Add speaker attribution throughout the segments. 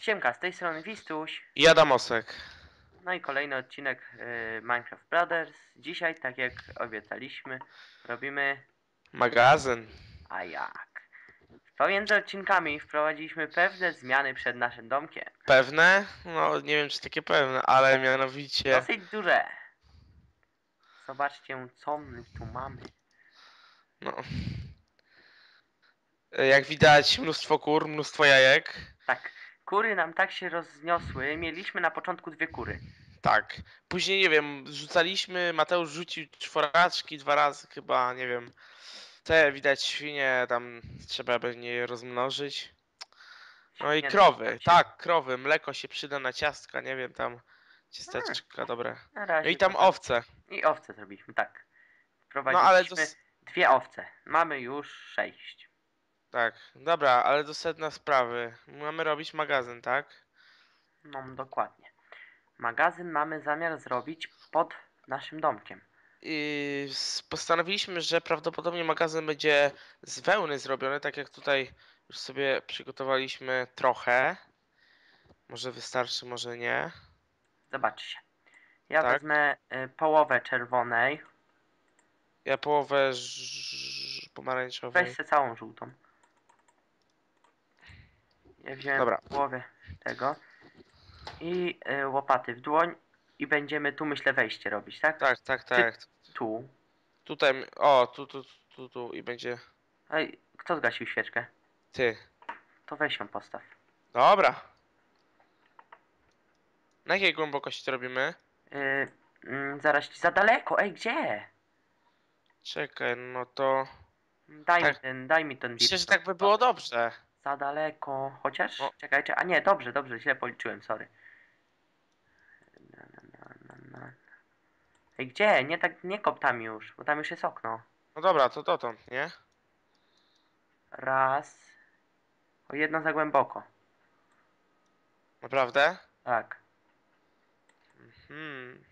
Speaker 1: Siemka, z tej strony Wistuś.
Speaker 2: I Adamosek.
Speaker 1: No i kolejny odcinek y, Minecraft Brothers. Dzisiaj, tak jak obiecaliśmy, robimy
Speaker 2: Magazyn.
Speaker 1: a jak. Pomiędzy odcinkami wprowadziliśmy pewne zmiany przed naszym domkiem.
Speaker 2: Pewne? No nie wiem czy takie pewne, ale mianowicie.
Speaker 1: Dosyć duże. Zobaczcie, co my tu mamy.
Speaker 2: No. Jak widać mnóstwo kur, mnóstwo jajek.
Speaker 1: Tak, kury nam tak się rozniosły. Mieliśmy na początku dwie kury.
Speaker 2: Tak. Później nie wiem, rzucaliśmy, Mateusz rzucił czworaczki dwa razy chyba, nie wiem. Te widać świnie, tam trzeba będzie je rozmnożyć. No i
Speaker 1: Świnie
Speaker 2: krowy, tak, krowy, mleko się przyda na ciastka, nie wiem, tam ciasteczka, dobre.
Speaker 1: Na
Speaker 2: No
Speaker 1: razie
Speaker 2: i tam
Speaker 1: trochę-
Speaker 2: owce.
Speaker 1: I owce zrobiliśmy, tak.
Speaker 2: No ale to, s-
Speaker 1: dwie owce. Mamy już sześć.
Speaker 2: Tak, dobra, ale do sedna sprawy. Mamy robić magazyn, tak?
Speaker 1: No, dokładnie. Magazyn mamy zamiar zrobić pod naszym domkiem.
Speaker 2: I postanowiliśmy, że prawdopodobnie magazyn będzie z wełny zrobiony, tak jak tutaj już sobie przygotowaliśmy trochę. Może wystarczy, może nie.
Speaker 1: Zobaczcie. Ja
Speaker 2: Tak.
Speaker 1: wezmę y, połowę czerwonej.
Speaker 2: Ja połowę ż- pomarańczowej.
Speaker 1: Weź sobie całą żółtą. Ja wziąłem
Speaker 2: Dobra.
Speaker 1: połowę tego. I y, łopaty w dłoń. I będziemy tu, myślę, wejście robić, tak?
Speaker 2: Tak, tak, tak.
Speaker 1: Tu.
Speaker 2: Tutaj, o, tu, tu, tu, tu i będzie
Speaker 1: Ej, kto zgasił świeczkę?
Speaker 2: ty.
Speaker 1: To weź ją postaw.
Speaker 2: Dobra. Na jakiej głębokości to robimy?
Speaker 1: Y, mm, zaraz ci za daleko. Ej, gdzie?
Speaker 2: Czekaj, no to...
Speaker 1: Daj
Speaker 2: Tak.
Speaker 1: mi ten, daj mi ten
Speaker 2: Myślę, że
Speaker 1: dirt.
Speaker 2: tak by było dobrze.
Speaker 1: Za daleko. Chociaż?
Speaker 2: O.
Speaker 1: Czekaj, czekaj. A nie, dobrze, dobrze, źle policzyłem, sorry. Na, na, na, na, na. Ej, gdzie? Nie tak, nie kop tam już, bo tam już jest okno.
Speaker 2: No dobra, to dotąd, nie?
Speaker 1: Raz. O jedno za głęboko.
Speaker 2: Naprawdę?
Speaker 1: Tak.
Speaker 2: Hmm.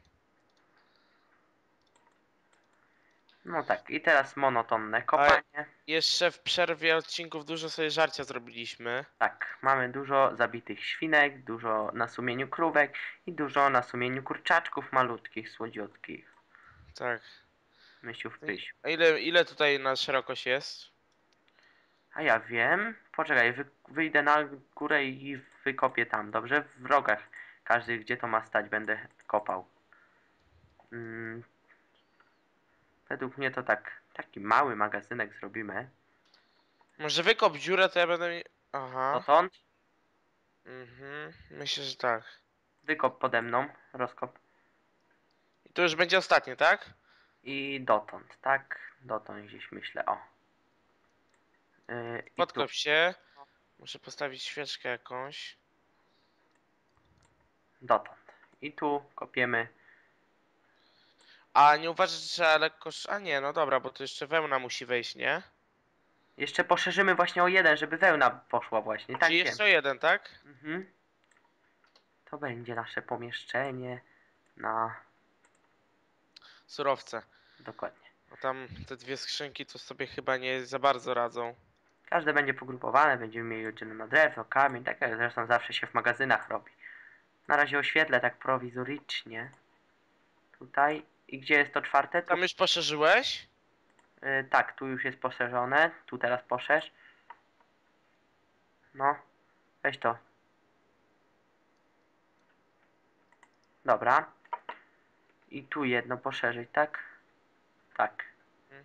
Speaker 1: No tak, i teraz monotonne kopanie.
Speaker 2: Jeszcze w przerwie odcinków dużo sobie żarcia zrobiliśmy.
Speaker 1: Tak, mamy dużo zabitych świnek, dużo na sumieniu krówek i dużo na sumieniu kurczaczków malutkich, słodziutkich.
Speaker 2: Tak.
Speaker 1: Myśliów pyś.
Speaker 2: A ile, ile tutaj na szerokość jest?
Speaker 1: A ja wiem. Poczekaj, wy, wyjdę na górę i wykopię tam, dobrze? W rogach. Każdy, gdzie to ma stać, będę kopał. Mm. Według mnie to tak, taki mały magazynek zrobimy.
Speaker 2: Może wykop dziurę, to ja będę... mi- Aha.
Speaker 1: Dotąd
Speaker 2: Mhm. Myślę, że tak.
Speaker 1: wykop pode mną, rozkop.
Speaker 2: I to już będzie ostatnie, tak?
Speaker 1: I dotąd, tak? Dotąd gdzieś myślę, o. Yy, i tu.
Speaker 2: Podkop się. Muszę postawić świeczkę jakąś.
Speaker 1: Dotąd. I tu kopiemy.
Speaker 2: A nie uważasz, że trzeba lekko... sz- A nie, no dobra, bo to jeszcze wełna musi wejść, nie?
Speaker 1: Jeszcze poszerzymy właśnie o jeden, żeby wełna poszła właśnie. Tak
Speaker 2: Czyli
Speaker 1: wiem.
Speaker 2: jeszcze jeden, tak?
Speaker 1: Mhm. To będzie nasze pomieszczenie na...
Speaker 2: Surowce.
Speaker 1: Dokładnie.
Speaker 2: Bo tam te dwie skrzynki to sobie chyba nie za bardzo radzą.
Speaker 1: Każde będzie pogrupowane, będziemy mieli oddzielne na drewno, kamień, tak jak zresztą zawsze się w magazynach robi. Na razie oświetlę tak prowizorycznie. Tutaj. I gdzie jest to czwarte? To,
Speaker 2: Tam już poszerzyłeś?
Speaker 1: y, tak, tu już jest poszerzone. Tu teraz poszerz. No. Weź to. Dobra. I tu jedno poszerzyć, tak? Tak.
Speaker 2: Mhm.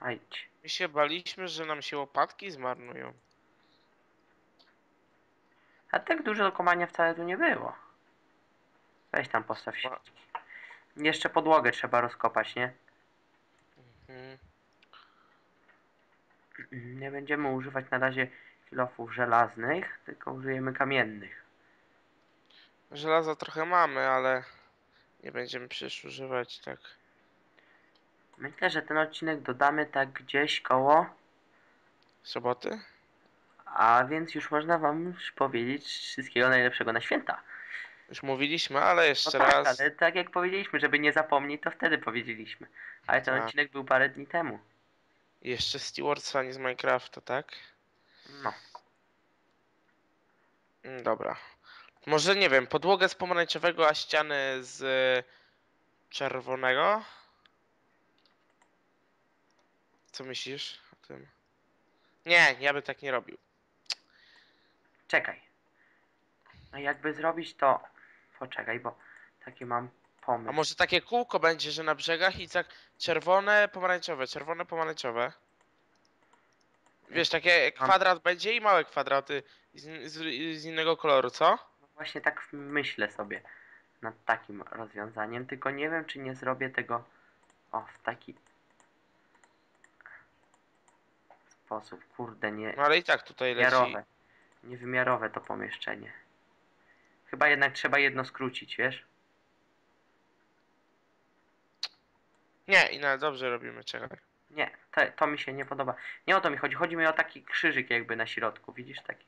Speaker 1: Ajdź.
Speaker 2: My się baliśmy, że nam się łopatki zmarnują.
Speaker 1: A tak dużo do kopania wcale tu nie było. Weź tam postaw się. Jeszcze podłogę trzeba rozkopać, nie?
Speaker 2: Mhm.
Speaker 1: Nie będziemy używać na razie kilofów żelaznych, tylko użyjemy kamiennych.
Speaker 2: Żelaza trochę mamy, ale nie będziemy przecież używać tak.
Speaker 1: Myślę, że ten odcinek dodamy tak gdzieś koło,
Speaker 2: Soboty?
Speaker 1: A więc już można wam powiedzieć wszystkiego najlepszego na święta.
Speaker 2: Już mówiliśmy, ale
Speaker 1: No
Speaker 2: jeszcze
Speaker 1: tak,
Speaker 2: raz.
Speaker 1: ale tak jak powiedzieliśmy, żeby nie zapomnieć, to wtedy powiedzieliśmy. Ale ten
Speaker 2: Tak.
Speaker 1: odcinek był parę dni temu.
Speaker 2: Jeszcze Stewardsa, nie z Minecrafta, tak?
Speaker 1: No.
Speaker 2: Mm, Dobra. Może nie wiem, podłogę z pomarańczowego, a ściany z czerwonego? Co myślisz o tym? Nie, ja bym tak nie robił.
Speaker 1: Czekaj. No jakby zrobić to... Poczekaj, bo taki mam pomysł.
Speaker 2: A może takie kółko będzie, że na brzegach i tak czerwone, pomarańczowe, czerwone, pomarańczowe? Wiesz, takie kwadrat będzie i małe kwadraty z, z, z innego koloru, co?
Speaker 1: No właśnie tak myślę sobie nad takim rozwiązaniem, tylko nie wiem, czy nie zrobię tego o, w taki sposób. Kurde, nie
Speaker 2: No ale i tak tutaj leci.
Speaker 1: miarowe. Niewymiarowe to pomieszczenie. Chyba jednak trzeba jedno skrócić, wiesz?
Speaker 2: Nie, i na dobrze robimy, czekaj.
Speaker 1: Nie, to, to mi się nie podoba. Nie o to mi chodzi. Chodzi mi o taki krzyżyk jakby na środku, widzisz? Taki.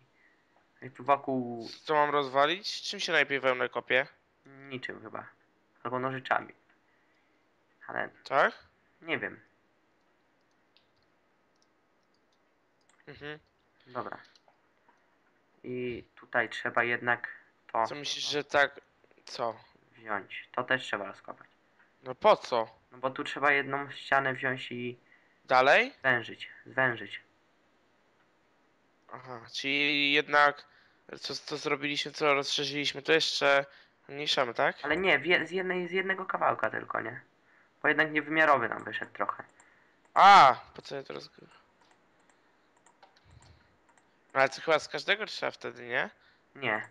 Speaker 1: Jak tu wokół
Speaker 2: Co mam rozwalić? Czym się najpierw wełnę kopie?
Speaker 1: niczym chyba. Albo nożyczami. Ale
Speaker 2: Tak?
Speaker 1: nie wiem.
Speaker 2: Mhm.
Speaker 1: Dobra. I tutaj trzeba jednak to
Speaker 2: Co myślisz, że tak... Co?
Speaker 1: wziąć. To też trzeba rozkopać.
Speaker 2: No po co?
Speaker 1: No bo tu trzeba jedną ścianę wziąć i
Speaker 2: Dalej?
Speaker 1: zwężyć. Zwężyć.
Speaker 2: Aha, czyli jednak... Co, co zrobiliśmy, co rozszerzyliśmy, to jeszcze mniejszamy, tak?
Speaker 1: Ale nie, w je, z, jednej, z jednego kawałka tylko, nie? Bo jednak niewymiarowy nam wyszedł trochę.
Speaker 2: A, po co ja to roz... Ale to chyba z każdego trzeba wtedy, nie?
Speaker 1: Nie.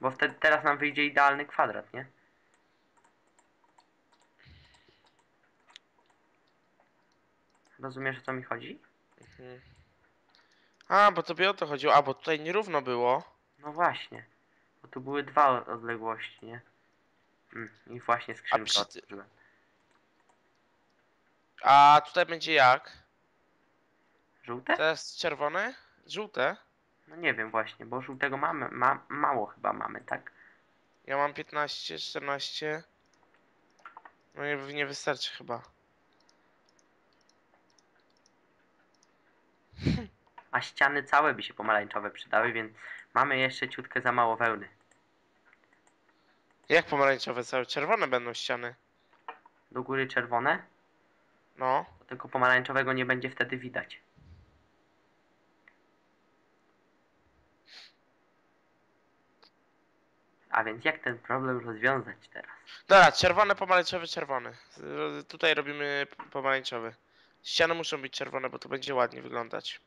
Speaker 1: Bo wtedy teraz nam wyjdzie idealny kwadrat, nie? Rozumiesz o co mi chodzi?
Speaker 2: Mhm. A, bo tobie o to chodziło. A, bo tutaj nierówno było.
Speaker 1: No właśnie. Bo tu były dwa odległości, nie? Mm, I właśnie skrzynkę
Speaker 2: przy
Speaker 1: otworzyłem.
Speaker 2: A tutaj będzie jak?
Speaker 1: Żółte?
Speaker 2: Teraz czerwone? Żółte?
Speaker 1: No nie wiem właśnie, bo żółtego mamy, ma, mało chyba mamy, tak?
Speaker 2: Ja mam 15, 14. No nie, nie wystarczy chyba.
Speaker 1: A ściany całe by się pomarańczowe przydały, więc mamy jeszcze ciutkę za mało wełny.
Speaker 2: Jak pomarańczowe całe? Czerwone będą ściany.
Speaker 1: Do góry czerwone,
Speaker 2: No.
Speaker 1: tylko pomarańczowego nie będzie wtedy widać. A więc jak ten problem rozwiązać teraz?
Speaker 2: Dobra, czerwone, pomarańczowy, czerwony. Tutaj robimy pomarańczowy. Ściany muszą być czerwone, bo to będzie ładnie wyglądać.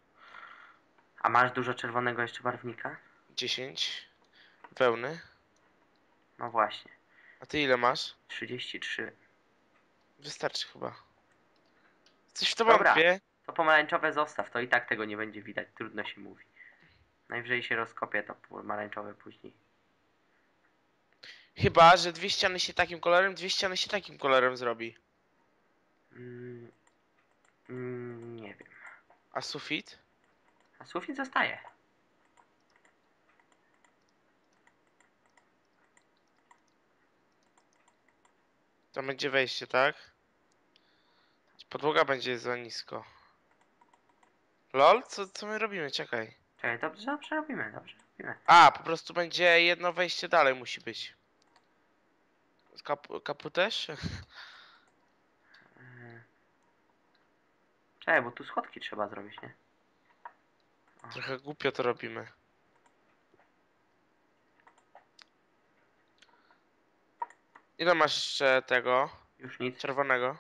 Speaker 1: A masz dużo czerwonego jeszcze barwnika?
Speaker 2: 10 wełny.
Speaker 1: No właśnie,
Speaker 2: A ty ile masz?
Speaker 1: 33.
Speaker 2: Wystarczy chyba. Coś w to
Speaker 1: Dobra.
Speaker 2: wątpię.
Speaker 1: To pomarańczowe zostaw, to i tak tego nie będzie widać, trudno się mówi. Najwyżej się rozkopie to pomarańczowe później.
Speaker 2: Chyba, że dwie ściany się takim kolorem, dwie ściany się takim kolorem zrobi.
Speaker 1: Mm, mm, nie wiem.
Speaker 2: A sufit?
Speaker 1: A sufit zostaje.
Speaker 2: Tam będzie wejście, tak? Podłoga będzie za nisko. Lol? Co, co my robimy? Czekaj.
Speaker 1: Czekaj, dobrze, dobrze robimy, dobrze robimy.
Speaker 2: A, po prostu będzie jedno wejście dalej musi być. Kap, kapu też?
Speaker 1: Yy. Czekaj, bo tu schodki trzeba zrobić, nie?
Speaker 2: Trochę głupio to robimy. Ile masz jeszcze tego
Speaker 1: już nic.
Speaker 2: czerwonego?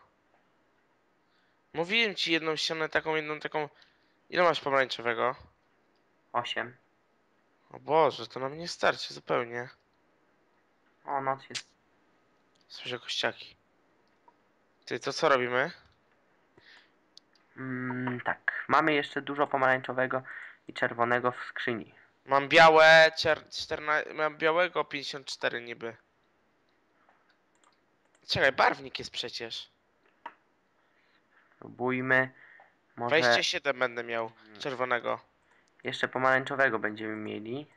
Speaker 2: Mówiłem ci jedną ścianę taką, jedną taką. Ile masz pomarańczowego?
Speaker 1: 8.
Speaker 2: O Boże, to nam nie starczy zupełnie.
Speaker 1: O, noc jest.
Speaker 2: Słyszę kościaki. Ty, to co robimy?
Speaker 1: Mm, tak, mamy jeszcze dużo pomarańczowego i czerwonego w skrzyni.
Speaker 2: Mam białe, cier... 14... mam białego 54 niby. Czekaj, barwnik jest przecież.
Speaker 1: Próbujmy. Może
Speaker 2: 27 będę miał czerwonego.
Speaker 1: jeszcze pomarańczowego będziemy mieli.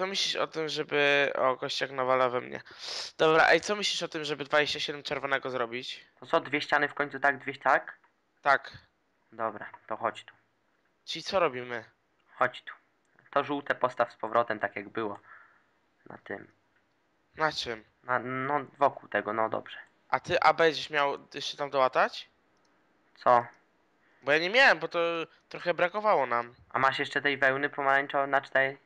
Speaker 2: Co myślisz o tym, żeby... O, kościak nawala we mnie. Dobra, ej, co myślisz o tym, żeby 27 czerwonego zrobić?
Speaker 1: To co, dwie ściany w końcu tak, dwie tak?
Speaker 2: Tak.
Speaker 1: Dobra, to chodź tu.
Speaker 2: Czyli co robimy?
Speaker 1: Chodź tu. To żółte postaw z powrotem, tak jak było. Na tym.
Speaker 2: Na czym?
Speaker 1: Na, no, wokół tego, no dobrze.
Speaker 2: A ty, a będziesz miał jeszcze tam dołatać?
Speaker 1: Co?
Speaker 2: Bo ja nie miałem, bo to trochę brakowało nam.
Speaker 1: A masz jeszcze tej wełny pomarańczowej, na cztery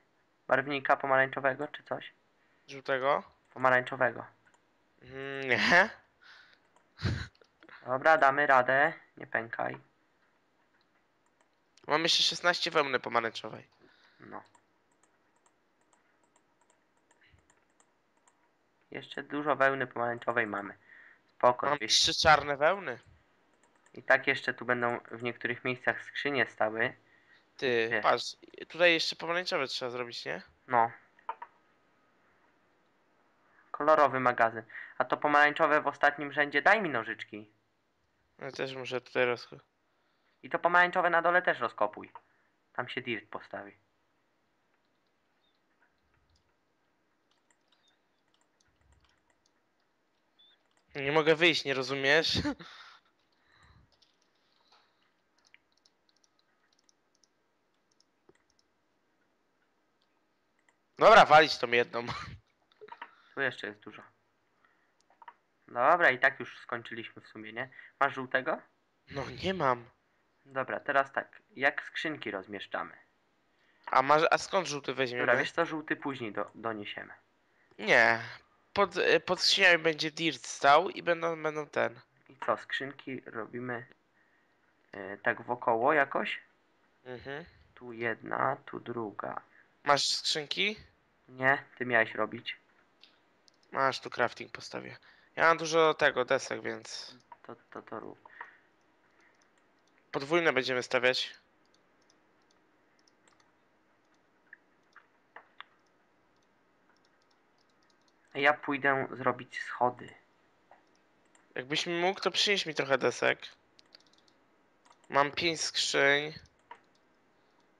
Speaker 1: barwnika pomarańczowego, czy coś?
Speaker 2: Żółtego?
Speaker 1: Pomarańczowego.
Speaker 2: Mm, nie.
Speaker 1: Dobra, damy radę. Nie pękaj.
Speaker 2: Mam jeszcze 16 wełny pomarańczowej.
Speaker 1: No. Jeszcze dużo wełny pomarańczowej mamy. Spoko,
Speaker 2: Mam
Speaker 1: 200.
Speaker 2: trzy czarne wełny.
Speaker 1: I tak jeszcze tu będą w niektórych miejscach skrzynie stały.
Speaker 2: Ty,
Speaker 1: Gdzie?
Speaker 2: patrz, tutaj jeszcze pomarańczowe trzeba zrobić, nie?
Speaker 1: No. Kolorowy magazyn. A to pomarańczowe w ostatnim rzędzie daj mi nożyczki.
Speaker 2: Ja też muszę tutaj roz...
Speaker 1: I to pomarańczowe na dole też rozkopuj. Tam się dirt postawi.
Speaker 2: Nie mogę wyjść, nie rozumiesz? Dobra, walić tą jedną.
Speaker 1: Tu jeszcze jest dużo. Dobra, i tak już skończyliśmy w sumie, nie? Masz żółtego?
Speaker 2: No nie mam.
Speaker 1: Dobra, teraz tak. Jak skrzynki rozmieszczamy?
Speaker 2: A, masz, a skąd żółty
Speaker 1: Dobra,
Speaker 2: weźmiemy?
Speaker 1: wiesz co, żółty później do, doniesiemy.
Speaker 2: Nie. Pod, e, pod skrzyniami będzie dirt stał i będą, będą ten.
Speaker 1: I co, skrzynki robimy e, tak wokoło jakoś?
Speaker 2: Mhm.
Speaker 1: Tu jedna, tu druga.
Speaker 2: Masz skrzynki?
Speaker 1: Nie, ty miałeś robić.
Speaker 2: Masz, tu crafting postawię. Ja mam dużo tego, desek, więc...
Speaker 1: To, to, to rób.
Speaker 2: Podwójne będziemy stawiać.
Speaker 1: Ja pójdę zrobić schody.
Speaker 2: Jakbyś mi mógł, to przynieś mi trochę desek. Mam pięć skrzyń.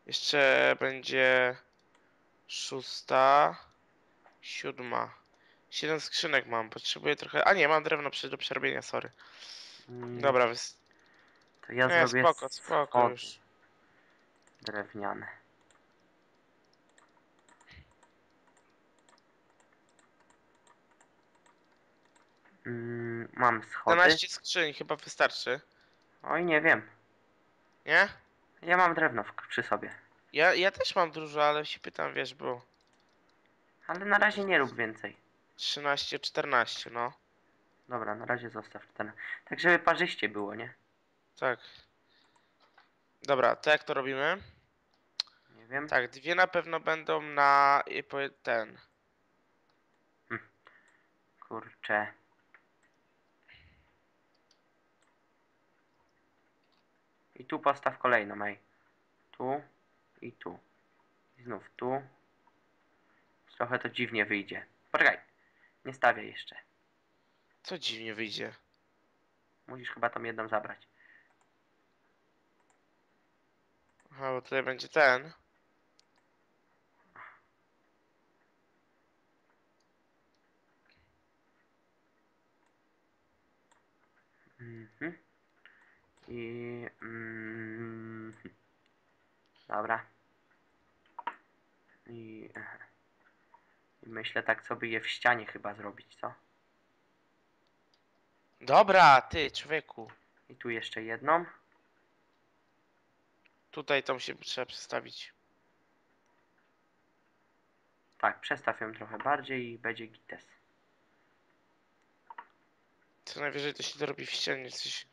Speaker 2: Jeszcze będzie szósta, siódma. Siedem skrzynek mam, potrzebuję trochę. A nie, mam drewno przy- do przerobienia, sorry.
Speaker 1: Mm,
Speaker 2: Dobra, wys...
Speaker 1: To ja
Speaker 2: nie,
Speaker 1: zrobię
Speaker 2: spoko, spoko już.
Speaker 1: drewniane. Mm, mam schody.
Speaker 2: 12 skrzyń chyba wystarczy,
Speaker 1: Oj, nie wiem.
Speaker 2: nie?
Speaker 1: Ja mam drewno w, przy sobie.
Speaker 2: Ja, ja też mam dużo, ale się pytam, wiesz, bo
Speaker 1: Ale na razie nie rób więcej.
Speaker 2: 13, 14, no.
Speaker 1: Dobra, na razie zostaw ten. Tak, żeby parzyście było, nie?
Speaker 2: Tak. Dobra, to jak to robimy?
Speaker 1: Nie wiem.
Speaker 2: Tak, dwie na pewno będą na i powie- ten.
Speaker 1: Kurczę. I tu postaw kolejną, ej. Tu i tu. I znów tu. Trochę to dziwnie wyjdzie. Poczekaj. Nie stawiaj jeszcze.
Speaker 2: Co dziwnie wyjdzie.
Speaker 1: Musisz chyba tą jedną zabrać.
Speaker 2: Aha, bo tutaj będzie ten.
Speaker 1: Mhm. I... Mm, dobra. I... I myślę tak, co by je w ścianie chyba zrobić, co?
Speaker 2: Dobra, ty, człowieku.
Speaker 1: I tu jeszcze jedną.
Speaker 2: Tutaj tą się trzeba przestawić.
Speaker 1: Tak, przestaw ją trochę bardziej i będzie gites.
Speaker 2: Co najwyżej to się dorobi w ścianie coś.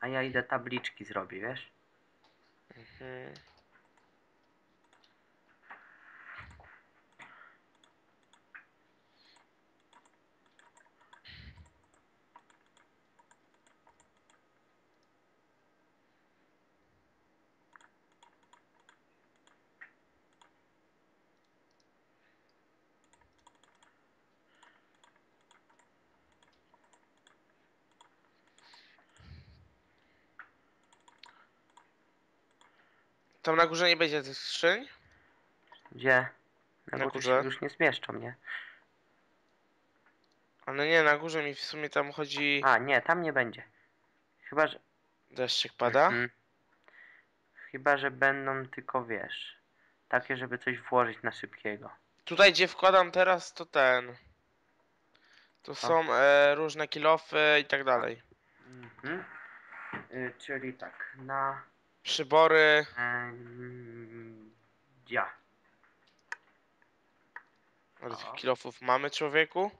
Speaker 1: A ja idę tabliczki zrobię, wiesz?
Speaker 2: Mhm. Tam na górze nie będzie tych skrzyń?
Speaker 1: Gdzie? Na
Speaker 2: Na
Speaker 1: górze się już nie zmieszczą, nie?
Speaker 2: Ale nie, na górze mi w sumie tam chodzi...
Speaker 1: A, nie, tam nie będzie. Chyba, że...
Speaker 2: Deszczyk pada?
Speaker 1: Mhm. Chyba, że będą tylko, wiesz, takie, żeby coś włożyć na szybkiego.
Speaker 2: Tutaj gdzie wkładam teraz to ten. To są e, różne kilofy i tak dalej.
Speaker 1: Mhm. Y, czyli tak, na...
Speaker 2: Przybory.
Speaker 1: Ja.
Speaker 2: Ale tych
Speaker 1: O.
Speaker 2: kilofów mamy człowieku?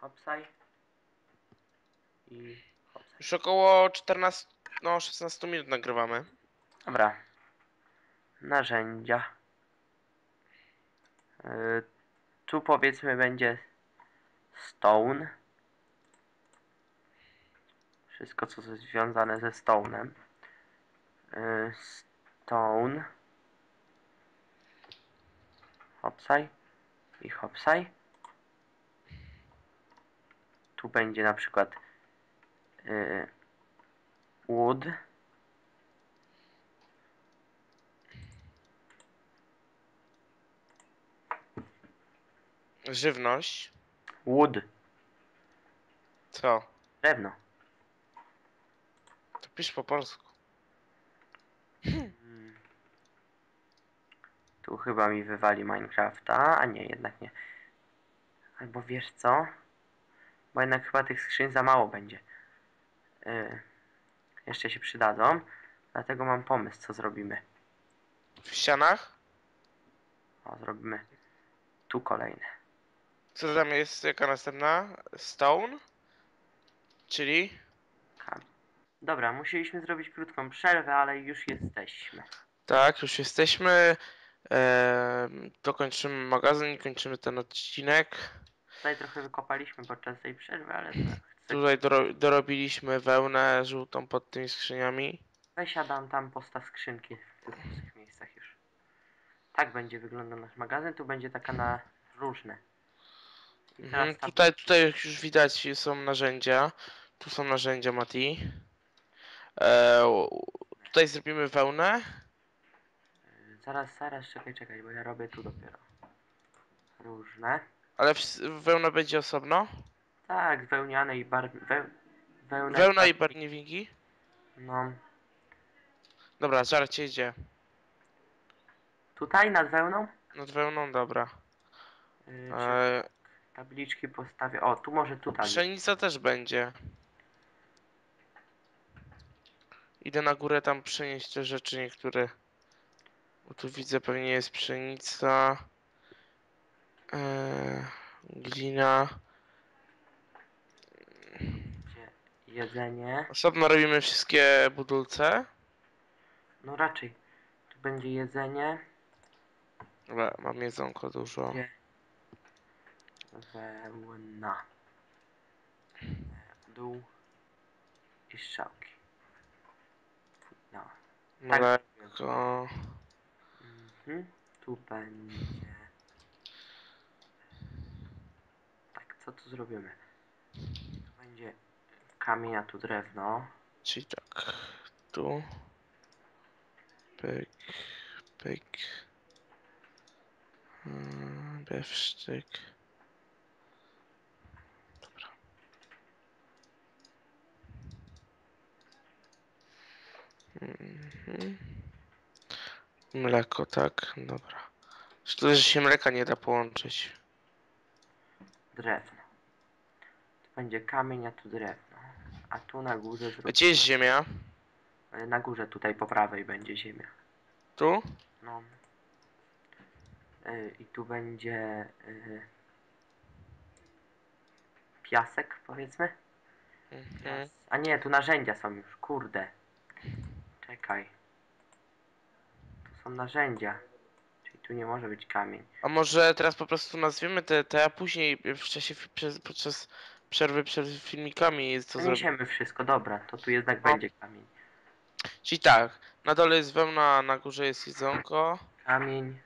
Speaker 1: Hopsaj. I hopsaj.
Speaker 2: Już około 14, no 16 minut nagrywamy.
Speaker 1: Dobra. Narzędzia. Y, tu powiedzmy będzie stone. Wszystko co jest związane ze stone'em. Y, stone. Hopsaj. I hopsaj. Tu będzie na przykład y, wood.
Speaker 2: Żywność.
Speaker 1: Wood.
Speaker 2: Co?
Speaker 1: Drewno.
Speaker 2: To pisz po polsku.
Speaker 1: Mm. Tu chyba mi wywali Minecrafta, a nie, jednak nie. Albo wiesz co? Bo jednak chyba tych skrzyń za mało będzie. Y, jeszcze się przydadzą. Dlatego mam pomysł, co zrobimy.
Speaker 2: W ścianach?
Speaker 1: O, zrobimy tu kolejne.
Speaker 2: Co tam jest? Jaka następna? Stone? Czyli?
Speaker 1: Dobra, musieliśmy zrobić krótką przerwę, ale już jesteśmy.
Speaker 2: Tak, już jesteśmy. Eee, dokończymy magazyn i kończymy ten odcinek.
Speaker 1: Tutaj trochę wykopaliśmy podczas tej przerwy, ale tak.
Speaker 2: Tutaj doro dorobiliśmy wełnę żółtą pod tymi skrzyniami.
Speaker 1: Weź Adam tam postaw skrzynki w tych miejscach już. Tak będzie wyglądał nasz magazyn. Tu będzie taka na różne. I
Speaker 2: Mhm,
Speaker 1: ta-
Speaker 2: tutaj, tutaj już widać są narzędzia. Tu są narzędzia Mati. Eee, tutaj zrobimy wełnę.
Speaker 1: Zaraz, zaraz, czekaj, czekaj, bo ja robię tu dopiero. Różne.
Speaker 2: Ale w, wełna będzie osobno.
Speaker 1: Tak, wełniane i bar... We... Wełna
Speaker 2: Wełna i
Speaker 1: bar-
Speaker 2: barniewinki.
Speaker 1: No.
Speaker 2: Dobra, żarcie idzie.
Speaker 1: Tutaj nad wełną?
Speaker 2: Nad wełną, dobra.
Speaker 1: Yy, czy
Speaker 2: Eee,
Speaker 1: tabliczki postawię. O, tu może tutaj.
Speaker 2: pszenica też będzie. Idę na górę tam przenieść te rzeczy niektóre. Bo tu widzę pewnie jest pszenica. Eee, glina.
Speaker 1: Jedzenie.
Speaker 2: Osobno robimy wszystkie budulce.
Speaker 1: No raczej. Tu będzie jedzenie.
Speaker 2: Dobra, mam jedzonko dużo.
Speaker 1: Wełna. E, Dół. I strzałki. No. Tak.
Speaker 2: Mleko.
Speaker 1: Mhm. Tu będzie. Tak, co tu zrobimy? Tu będzie kamień, a tu drewno.
Speaker 2: Czyli tak. Tu. Pyk. Pyk. Mm, Bewsztyk. Mhm. Mleko, tak, dobra. Szkoda, że się mleka nie da połączyć.
Speaker 1: Drewno. Tu będzie kamień, a tu drewno. A tu na górze zrobimy.
Speaker 2: Gdzie jest ziemia?
Speaker 1: Na górze tutaj po prawej będzie ziemia.
Speaker 2: Tu?
Speaker 1: No. Y, I tu będzie y, piasek, powiedzmy.
Speaker 2: Mhm.
Speaker 1: A nie, tu narzędzia są już, kurde. Czekaj. Tu są narzędzia. Czyli tu nie może być kamień.
Speaker 2: A może teraz po prostu nazwiemy te, te a później w czasie, przez, podczas przerwy przed filmikami jest zrobić.
Speaker 1: Zaniesiemy wszystko, dobra, to tu jednak
Speaker 2: No.
Speaker 1: będzie kamień.
Speaker 2: Czyli tak, na dole jest wełna, na górze jest jedzonko.
Speaker 1: Kamień.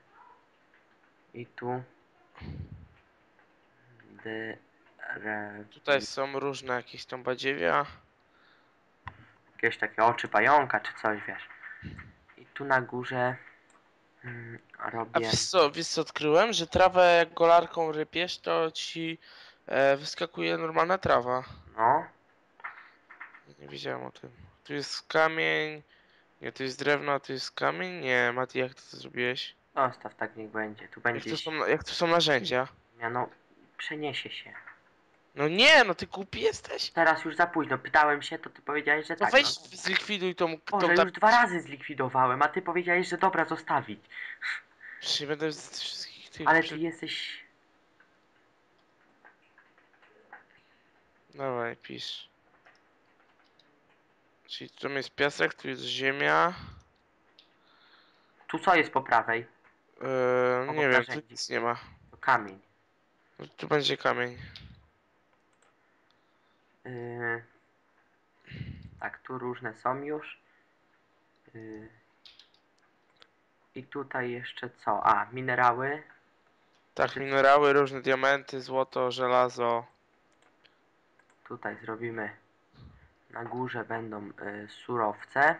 Speaker 1: I tu. Drew...
Speaker 2: Tutaj są różne jakieś tam badziewia.
Speaker 1: Jakieś takie oczy pająka czy coś, wiesz. I tu na górze Mm,
Speaker 2: A
Speaker 1: robię...
Speaker 2: wiesz co, wiesz co odkryłem? Że trawę jak golarką rypiesz, to ci e, wyskakuje normalna trawa.
Speaker 1: No,
Speaker 2: Nie wiedziałem o tym. Tu jest kamień. Nie, tu jest drewno, a tu jest kamień. Nie, Mati, jak ty to zrobiłeś?
Speaker 1: zostaw tak niech będzie. Tu
Speaker 2: Jak
Speaker 1: będzie
Speaker 2: to są, jak to są narzędzia?
Speaker 1: miano... Przeniesie się.
Speaker 2: No nie, no ty głupi jesteś.
Speaker 1: Teraz już za późno. Pytałem się, to ty powiedziałeś, że
Speaker 2: No
Speaker 1: tak.
Speaker 2: weź
Speaker 1: no.
Speaker 2: zlikwiduj tą, tą
Speaker 1: Boże, już dwa razy zlikwidowałem, a ty powiedziałeś, że dobra, zostawić.
Speaker 2: Przecież nie będę z wszystkich tych...
Speaker 1: Ale ty jesteś...
Speaker 2: Dawaj, pisz. Czyli tu jest piasek, tu jest ziemia.
Speaker 1: Tu co jest po prawej?
Speaker 2: Eee,
Speaker 1: Obok
Speaker 2: nie wiem, tu
Speaker 1: narzędzi.
Speaker 2: nic nie ma.
Speaker 1: To kamień.
Speaker 2: No, tu będzie kamień.
Speaker 1: Yy... Tak, tu różne są już. Yy... I tutaj jeszcze co? A, minerały.
Speaker 2: Tak, minerały, różne diamenty, złoto, żelazo.
Speaker 1: Tutaj zrobimy. Na górze będą y, surowce.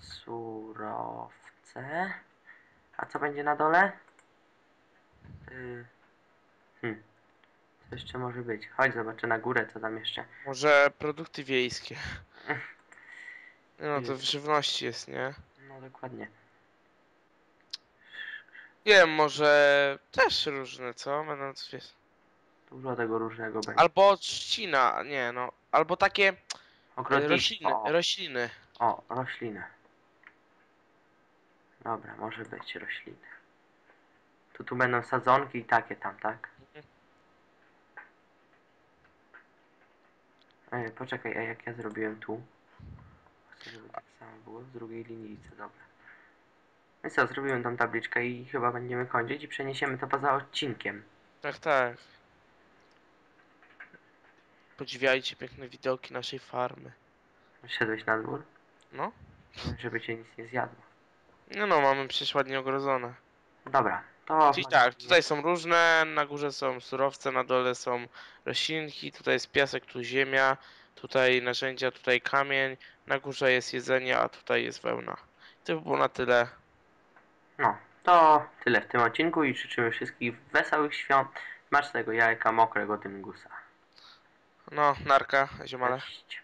Speaker 1: Surowce. A co będzie na dole? Y, hmm. Co jeszcze może być? Chodź, zobaczę na górę, co tam jeszcze.
Speaker 2: Może produkty wiejskie. No to w żywności jest, nie?
Speaker 1: No dokładnie.
Speaker 2: Nie wiem, może też różne, co? Będą, wiesz.
Speaker 1: Dużo tego różnego będzie.
Speaker 2: Albo trzcina, nie no. Albo takie e,
Speaker 1: Ogrodnictwo.
Speaker 2: rośliny,
Speaker 1: O,
Speaker 2: rośliny.
Speaker 1: o, rośliny. Dobra, może być rośliny. Tu tu będą sadzonki i takie tam, tak? Ej, poczekaj, a jak ja zrobiłem tu? Chcę, żeby tak samo było z drugiej linijce, dobra. No i co, zrobiłem tą tabliczkę i chyba będziemy kończyć i przeniesiemy to poza odcinkiem.
Speaker 2: Tak, tak. Podziwiajcie piękne widoki naszej farmy.
Speaker 1: Szedłeś na dwór,
Speaker 2: No.
Speaker 1: żeby cię nic nie zjadło.
Speaker 2: No no, mamy przecież ładnie ogrodzone.
Speaker 1: Dobra, to...
Speaker 2: Czyli tak, tutaj są różne, na górze są surowce, na dole są roślinki, tutaj jest piasek, tu ziemia, tutaj narzędzia, tutaj kamień, na górze jest jedzenie, a tutaj jest wełna. To by było na tyle.
Speaker 1: No, to tyle w tym odcinku i życzymy wszystkich wesołych świąt, smacznego jajka, mokrego dyngusa.
Speaker 2: No, narka, ziomale.
Speaker 1: Cześć.